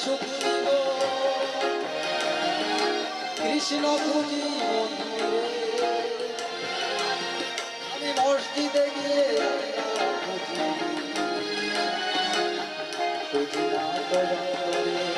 সুন্দর কৃষ্ণ পুজি মন্দিরে আমি মসজিদে গিয়ে খুঁজি খুঁজি না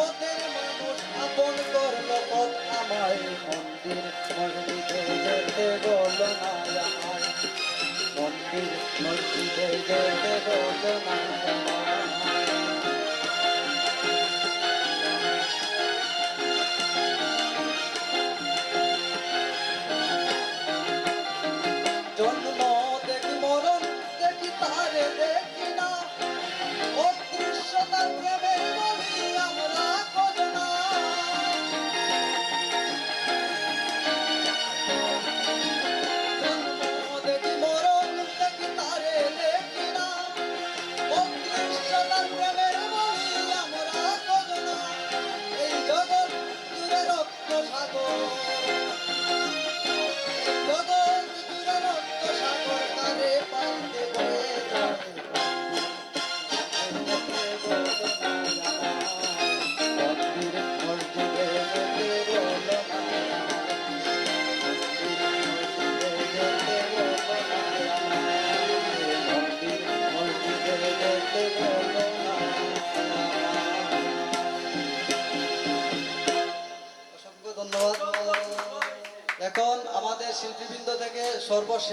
পথের মানুষ আপন করল পথ আমায়। মন্দির মন্দিরে যেতে বলো না। Thank you. এখন আমাদের শিল্পীবৃন্দ থেকে সর্বশেষ